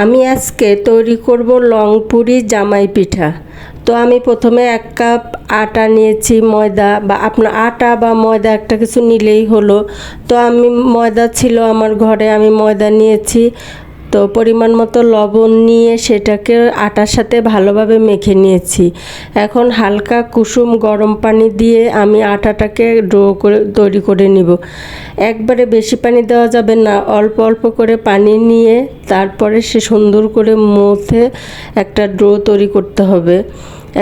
আমি আজকে তৈরি করব লংপুরি জামাই পিঠা। তো আমি প্রথমে এক কাপ আটা নিয়েছি, ময়দা বা আপনার আটা বা ময়দা একটা কিছু নিলেই হলো। তো আমি ময়দা ছিল আমার ঘরে, আমি ময়দা নিয়েছি। তো পরিমাণ মতো লবণ নিয়ে সেটাকে আটার সাথে ভালোভাবে মেখে নিয়েছি। এখন হালকা কুসুম গরম পানি দিয়ে আমি আটাটাকে ডো করে, তৈরি করে নিব। একবারে বেশি পানি দেওয়া যাবে না, অল্প অল্প করে পানি নিয়ে তারপরে সে সুন্দর করে মুথে একটা ডো তৈরি করতে হবে।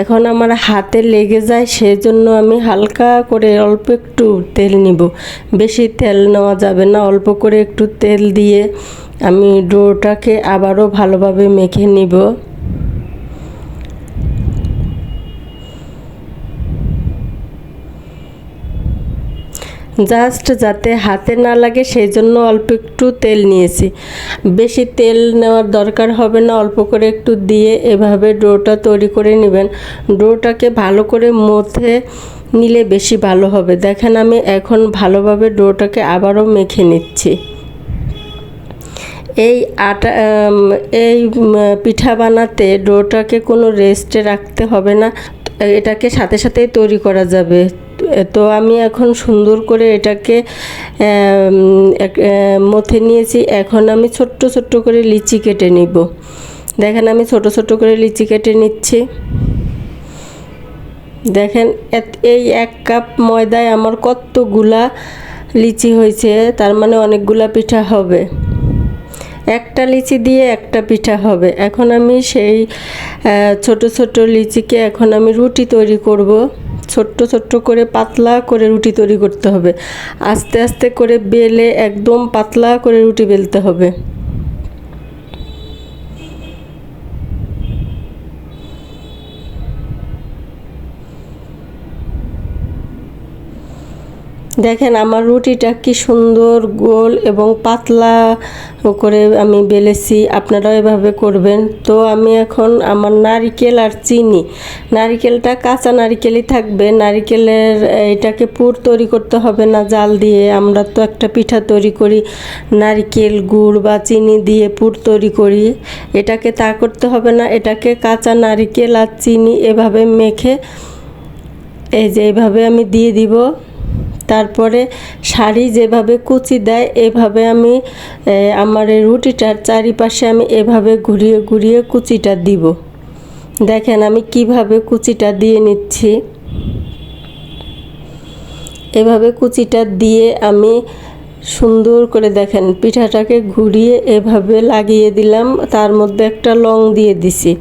এখন আমার হাতে লেগে যায়, সেজন্য আমি হালকা করে অল্প একটু তেল নিব। বেশি তেল নেওয়া যাবে না, অল্প করে একটু তেল দিয়ে আমি ডোটাকে আবারও ভালোভাবে মেখে নিব। জাস্ট যাতে হাতে না লাগে সেই জন্য অল্প একটু তেল নিয়েছি। বেশি তেল নেওয়ার দরকার হবে না, অল্প করে একটু দিয়ে এভাবে ডোটা তৈরি করে নেবেন। ডোটাকে ভালো করে মথে নিলে বেশি ভালো হবে। দেখেন আমি এখন ভালোভাবে ডোটাকে আবারও মেখে নিচ্ছি। এই আটা এই পিঠা বানাতে ডোটাকে কোনো রেস্টে রাখতে হবে না। এটাকে সাথে সাথেই তৈরি করা যাবে। তো আমি এখন সুন্দর করে এটাকে মথে নিয়েছি। এখন আমি ছোট্ট ছোট্ট করে লিচি কেটে নিব। দেখেন আমি ছোট ছোট করে লিচি কেটে নিচ্ছি। দেখেন এই এক কাপ ময়দায় আমার কতগুলা লিচি হয়েছে, তার মানে অনেকগুলা পিঠা হবে। একটা লিচি দিয়ে একটা পিঠা হবে। এখন আমি সেই ছোট ছোট লিচিকে এখন আমি রুটি তৈরি করব। ছোট্ট ছোট্ট করে পাতলা করে রুটি তৈরি করতে হবে। আস্তে আস্তে করে বেলে একদম পাতলা করে রুটি বেলতে হবে। দেখেন আমার রুটিটা কি সুন্দর, গোল এবং পাতলা করে আমি বেলেছি। আপনারাও এভাবে করবেন। তো আমি এখন আমার নারিকেল আর চিনি। নারিকেলটা কাঁচা নারিকেলই থাকবে। নারিকেলের এটাকে পুর তৈরি করতে হবে না, জাল দিয়ে। আমরা তো একটা পিঠা তৈরি করি, নারিকেল, গুড় বা চিনি দিয়ে পুর তৈরি করি। এটাকে তা করতে হবে না, এটাকে কাঁচা নারিকেল আর চিনি এভাবে মেখে, এই যে এভাবে আমি দিয়ে দিব। তারপরে শাড়ি যেভাবে কুচি দেয়, এভাবে আমি আমার এই রুটিটার চারিপাশে আমি এভাবে ঘুরিয়ে ঘুরিয়ে কুচিটা দিব। দেখেন আমি কীভাবে কুচিটা দিয়ে নিচ্ছি। এভাবে কুচিটা দিয়ে আমি সুন্দর করে দেখেন পিঠাটাকে ঘুরিয়ে এভাবে লাগিয়ে দিলাম, তার মধ্যে একটা লং দিয়ে দিছি।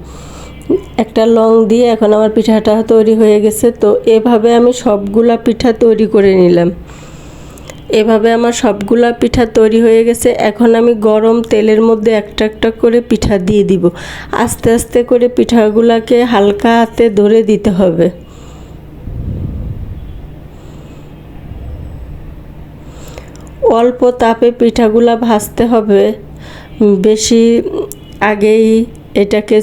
একটা লং দিয়ে এখন আমার পিঠাটা তৈরি হয়ে গেছে, তো এভাবে আমি সবগুলা পিঠা তৈরি করে নিলাম। এভাবে আমার সবগুলা পিঠা তৈরি হয়ে গেছে, এখন আমি গরম তেলের মধ্যে একটা একটা করে পিঠা দিয়ে দিব। আস্তে আস্তে করে পিঠাগুলাকে হালকা হাতে ধরে দিতে হবে। অল্প তাপে পিঠাগুলা ভাজতে হবে বেশি আগেই এটাকে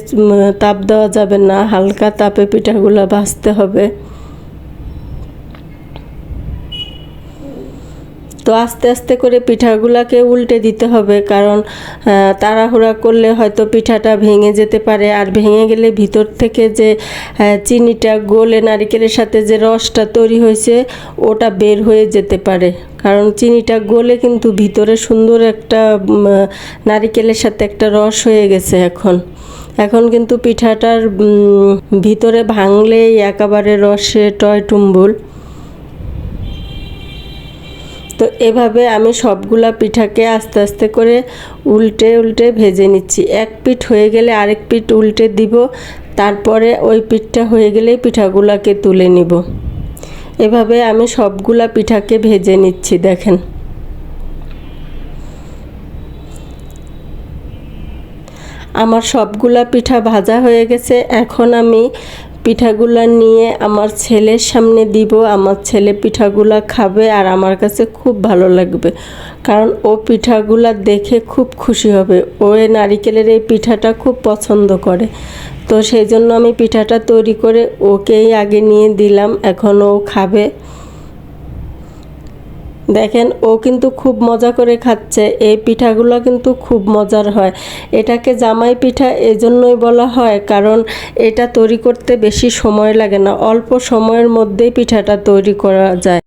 তাপ দেওয়া যাবে না, হালকা তাপে পিঠাগুলো ভাজতে হবে। তো আস্তে আস্তে করে পিঠাগুলাকে উল্টে দিতে হবে, কারণ তাড়াহুড়া করলে হয়তো পিঠাটা ভেঙে যেতে পারে। আর ভেঙে গেলে ভিতর থেকে যে চিনিটা, গোলে নারিকেলের সাথে যে রসটা তৈরি হয়েছে, ওটা বের হয়ে যেতে পারে। কারণ চিনিটা গলে কিন্তু ভিতরে সুন্দর একটা নারিকেলের সাথে একটা রস হয়ে গেছে এখন। এখন কিন্তু পিঠাটার ভিতরে ভাঙলেই একেবারে রসে টয় টুম্বুল। তো এভাবে আমি সবগুলা পিঠাকে আস্তে আস্তে করে উল্টে উল্টে ভেজে নিচ্ছি। এক পিঠ হয়ে গেলে আরেক পিঠ উল্টে দিব, তারপরে ওই পিঠটা হয়ে গেলেই পিঠাগুলাকে তুলে নিব। এভাবে আমি সবগুলা পিঠাকে ভেজে নিচ্ছি, দেখেন। আমার সবগুলা পিঠা ভাজা হয়ে গেছে। এখন আমি পিঠাগুলা নিয়ে আমার ছেলের সামনে দিব। আমার ছেলে পিঠাগুলা খাবে আর আমার কাছে খুব ভালো লাগবে। কারণ ও পিঠাগুলা দেখে খুব খুশি হবে। ও নারিকেলের এই পিঠাটা খুব পছন্দ করে। তো সেই জন্য আমি পিঠাটা তৈরি করে ওকেই আগে নিয়ে দিলাম। এখন ও খাবে। দেখেন, ও কিন্তু খুব মজা করে খাচ্ছে। এই পিঠাগুলো কিন্তু খুব মজার হয়। এটাকে জামাই পিঠা এজন্যই বলা হয় কারণ এটা তৈরি করতে বেশি সময় লাগে না। অল্প সময়ের মধ্যেই পিঠাটা তৈরি করা যায়।